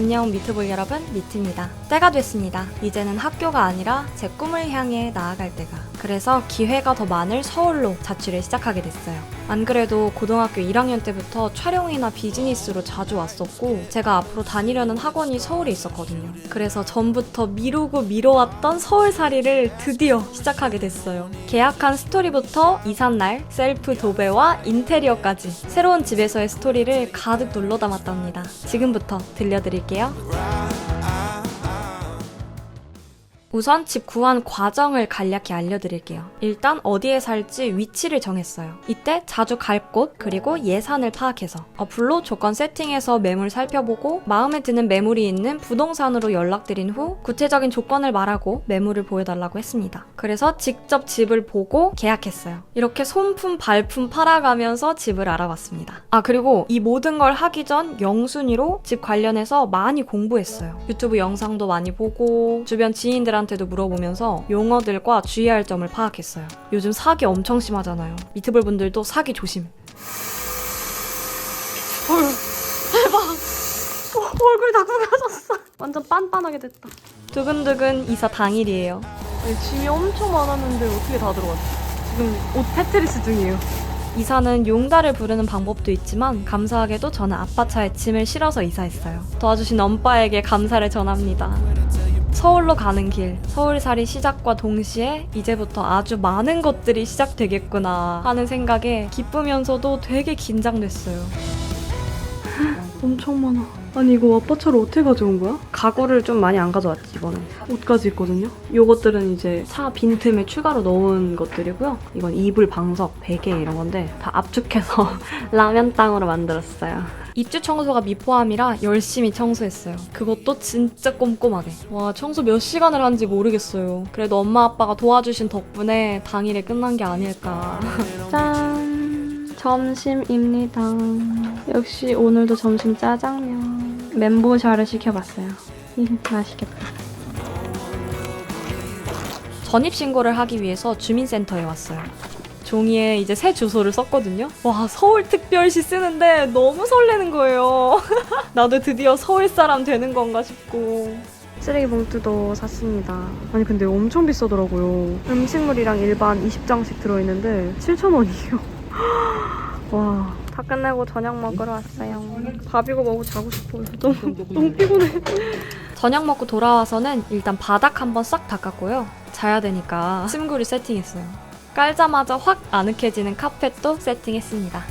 안녕 미트볼 여러분, 미트입니다. 때가 됐습니다. 이제는 학교가 아니라 제 꿈을 향해 나아갈 때가. 그래서 기회가 더 많을 서울로 자취를 시작하게 됐어요. 안 그래도 고등학교 1학년 때부터 촬영이나 비즈니스로 자주 왔었고, 제가 앞으로 다니려는 학원이 서울에 있었거든요. 그래서 전부터 미루고 미뤄왔던 서울살이를 드디어 시작하게 됐어요. 계약한 스토리부터 이삿날, 셀프 도배와 인테리어까지 새로운 집에서의 스토리를 가득 눌러 담았답니다. 지금부터 들려드릴게요. 우선 집 구한 과정을 간략히 알려드릴게요. 일단 어디에 살지 위치를 정했어요. 이때 자주 갈 곳, 그리고 예산을 파악해서 어플로 조건 세팅해서 매물 살펴보고 마음에 드는 매물이 있는 부동산으로 연락드린 후 구체적인 조건을 말하고 매물을 보여달라고 했습니다. 그래서 직접 집을 보고 계약했어요. 이렇게 손품 발품 팔아가면서 집을 알아봤습니다. 아, 그리고 이 모든 걸 하기 전 영순위로 집 관련해서 많이 공부했어요. 유튜브 영상도 많이 보고 주변 지인들한테 도 물어보면서 용어들과 주의할 점을 파악했어요. 요즘 사기 엄청 심하잖아요. 미트볼 분들도 사기 조심. 헐, 대박. 어, 얼굴이 다 굵어졌어. 완전 빤빤하게 됐다. 두근두근 이사 당일이에요. 아니, 짐이 엄청 많았는데 어떻게 다 들어갔지? 지금 옷 테트리스 중이에요. 이사는 용달을 부르는 방법도 있지만 감사하게도 저는 아빠 차에 짐을 실어서 이사했어요. 도와주신 엄빠에게 감사를 전합니다. 서울로 가는 길, 서울살이 시작과 동시에 이제부터 아주 많은 것들이 시작되겠구나 하는 생각에 기쁘면서도 되게 긴장됐어요. 엄청 많아. 아니 이거 아빠 차로 어떻게 가져온 거야? 가구를 좀 많이 안 가져왔지 이번에. 옷까지 있거든요. 요것들은 이제 차 빈틈에 추가로 넣은 것들이고요. 이건 이불, 방석, 베개 이런 건데 다 압축해서 라면 땅으로 만들었어요. 입주 청소가 미포함이라 열심히 청소했어요. 그것도 진짜 꼼꼼하게. 와, 청소 몇 시간을 한지 모르겠어요. 그래도 엄마 아빠가 도와주신 덕분에 당일에 끝난 게 아닐까. 짠! 점심입니다. 역시 오늘도 점심 짜장면. 멘보샤를 시켜봤어요. 맛있겠다. 전입신고를 하기 위해서 주민센터에 왔어요. 종이에 이제 새 주소를 썼거든요. 와, 서울특별시 쓰는데 너무 설레는 거예요. 나도 드디어 서울 사람 되는 건가 싶고. 쓰레기 봉투도 샀습니다. 아니 근데 엄청 비싸더라고요. 음식물이랑 일반 20장씩 들어있는데 7,000원이에요. 와. 다 끝내고 저녁 먹으러 왔어요. 밥 이거 먹고 자고 싶어요. 너무 너무 피곤해. 저녁 먹고 돌아와서는 일단 바닥 한번 싹 닦았고요. 자야 되니까 침구를 세팅했어요. 깔자마자 확 아늑해지는 카펫도 세팅했습니다.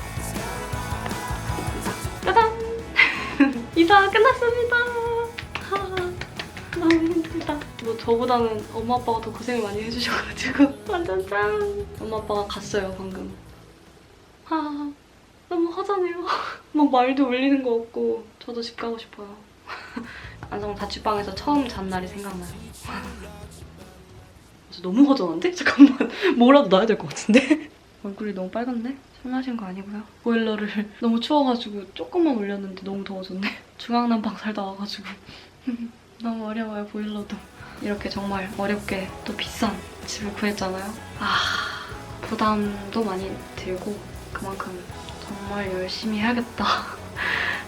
짜잔! 이사 끝났습니다. 하, 너무 힘들다. 뭐 저보다는 엄마 아빠가 더 고생을 많이 해주셔가지고 완전 짱! 엄마 아빠가 갔어요 방금. 하, 너무 허전해요. 막 말도 울리는 거 없고 저도 집 가고 싶어요. 안성 자취방에서 처음 잔 날이 생각나요. 저 너무 허전한데? 잠깐만 뭐라도 놔야 될 것 같은데? 얼굴이 너무 빨간데? 술 마신 거 아니고요. 보일러를 너무 추워가지고 조금만 올렸는데 너무 더워졌네. 중앙난방 살다 와가지고 너무 어려워요 보일러도. 이렇게 정말 어렵게 또 비싼 집을 구했잖아요. 아 부담도 많이 들고 그만큼 정말 열심히 해야겠다.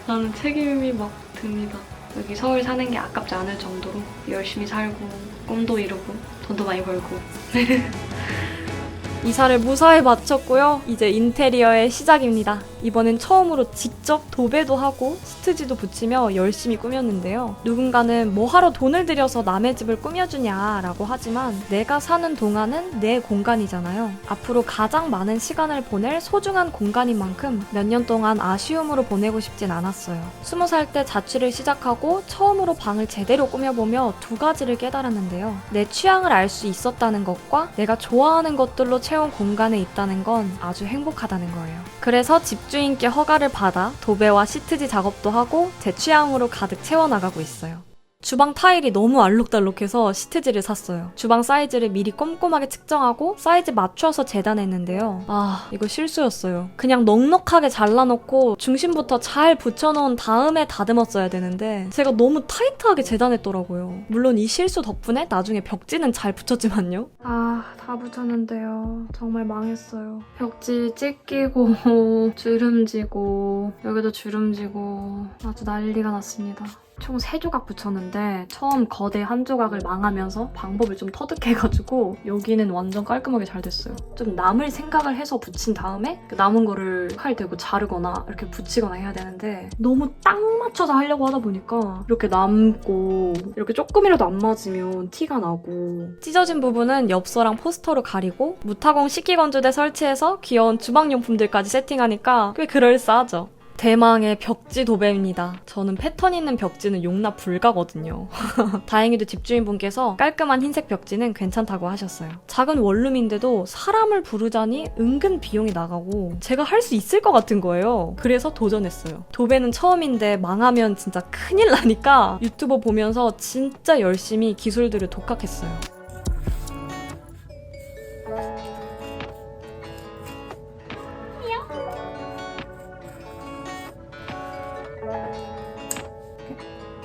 라는 책임이 막 듭니다. 여기 서울 사는 게 아깝지 않을 정도로 열심히 살고 꿈도 이루고 돈도 많이 벌고 이사를 무사히 마쳤고요. 이제 인테리어의 시작입니다. 이번엔 처음으로 직접 도배도 하고 스트지도 붙이며 열심히 꾸몄는데요. 누군가는 뭐 하러 돈을 들여서 남의 집을 꾸며주냐라고 하지만 내가 사는 동안은 내 공간이잖아요. 앞으로 가장 많은 시간을 보낼 소중한 공간인 만큼 몇 년 동안 아쉬움으로 보내고 싶진 않았어요. 스무 살 때 자취를 시작하고 처음으로 방을 제대로 꾸며보며 두 가지를 깨달았는데요. 내 취향을 알 수 있었다는 것과 내가 좋아하는 것들로 채운 공간에 있다는 건 아주 행복하다는 거예요. 그래서 집 주인께 허가를 받아 도배와 시트지 작업도 하고 제 취향으로 가득 채워나가고 있어요. 주방 타일이 너무 알록달록해서 시트지를 샀어요. 주방 사이즈를 미리 꼼꼼하게 측정하고 사이즈 맞춰서 재단했는데요. 아, 이거 실수였어요. 그냥 넉넉하게 잘라놓고 중심부터 잘 붙여놓은 다음에 다듬었어야 되는데 제가 너무 타이트하게 재단했더라고요. 물론 이 실수 덕분에 나중에 벽지는 잘 붙였지만요. 아, 다 붙였는데요. 정말 망했어요. 벽지 찢기고 주름지고 여기도 주름지고 아주 난리가 났습니다. 총 3조각 붙였는데 처음 거대 한 조각을 망하면서 방법을 좀 터득해가지고 여기는 완전 깔끔하게 잘 됐어요. 좀 남을 생각을 해서 붙인 다음에 그 남은 거를 칼 대고 자르거나 이렇게 붙이거나 해야 되는데 너무 딱 맞춰서 하려고 하다 보니까 이렇게 남고 이렇게 조금이라도 안 맞으면 티가 나고 찢어진 부분은 엽서랑 포스터로 가리고 무타공 식기건조대 설치해서 귀여운 주방용품들까지 세팅하니까 꽤 그럴싸하죠. 대망의 벽지 도배입니다. 저는 패턴 있는 벽지는 용납 불가거든요. 다행히도 집주인분께서 깔끔한 흰색 벽지는 괜찮다고 하셨어요. 작은 원룸인데도 사람을 부르자니 은근 비용이 나가고 제가 할 수 있을 것 같은 거예요. 그래서 도전했어요. 도배는 처음인데 망하면 진짜 큰일 나니까 유튜버 보면서 진짜 열심히 기술들을 독학했어요.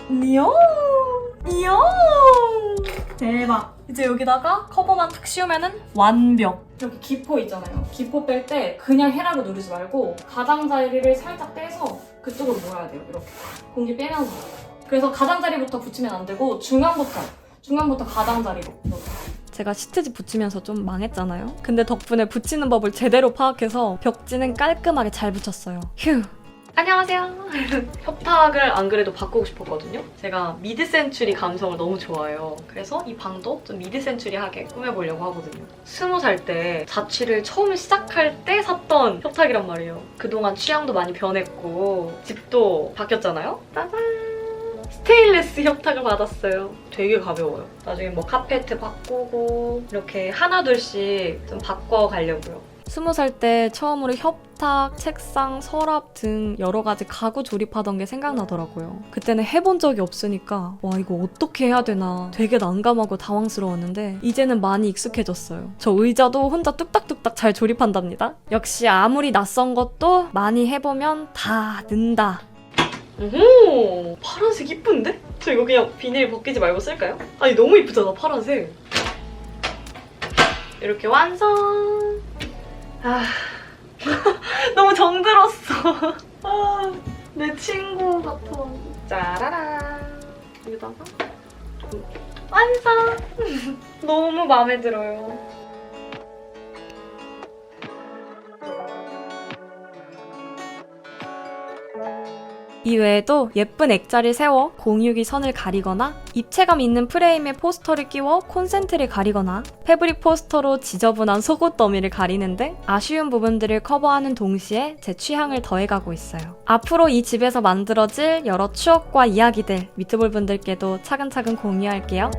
니용! 니용! 대박! 이제 여기다가 커버만 탁 씌우면은 완벽! 여기 기포 있잖아요. 기포 뺄 때 그냥 헤라로 누르지 말고 가장자리를 살짝 떼서 그쪽으로 모아야 돼요. 이렇게. 공기 빼면서. 그래서 가장자리부터 붙이면 안 되고 중앙부터, 중앙부터 가장자리로. 제가 시트지 붙이면서 좀 망했잖아요. 근데 덕분에 붙이는 법을 제대로 파악해서 벽지는 깔끔하게 잘 붙였어요. 휴! 안녕하세요. 협탁을 안 그래도 바꾸고 싶었거든요. 제가 미드 센츄리 감성을 너무 좋아해요. 그래서 이 방도 좀 미드 센츄리하게 꾸며보려고 하거든요. 스무 살 때 자취를 처음 시작할 때 샀던 협탁이란 말이에요. 그동안 취향도 많이 변했고 집도 바뀌었잖아요. 짜잔! 스테인레스 협탁을 받았어요. 되게 가벼워요. 나중에 뭐 카페트 바꾸고 이렇게 하나둘씩 좀 바꿔가려고요. 스무 살 때 처음으로 협탁, 책상, 서랍 등 여러 가지 가구 조립하던 게 생각나더라고요. 그때는 해본 적이 없으니까 와 이거 어떻게 해야 되나 되게 난감하고 당황스러웠는데 이제는 많이 익숙해졌어요. 저 의자도 혼자 뚝딱뚝딱 잘 조립한답니다. 역시 아무리 낯선 것도 많이 해보면 다 는다. 오 파란색 이쁜데? 저 이거 그냥 비닐 벗기지 말고 쓸까요? 아니 너무 이쁘잖아 파란색. 이렇게 완성. 아 너무 정들었어. 아, 내 친구 같아. 짜라란. 여기다가 완성. 너무 마음에 들어요. 이 외에도 예쁜 액자를 세워 공유기 선을 가리거나 입체감 있는 프레임에 포스터를 끼워 콘센트를 가리거나 패브릭 포스터로 지저분한 속옷 더미를 가리는 등 아쉬운 부분들을 커버하는 동시에 제 취향을 더해가고 있어요. 앞으로 이 집에서 만들어질 여러 추억과 이야기들 미트볼 분들께도 차근차근 공유할게요.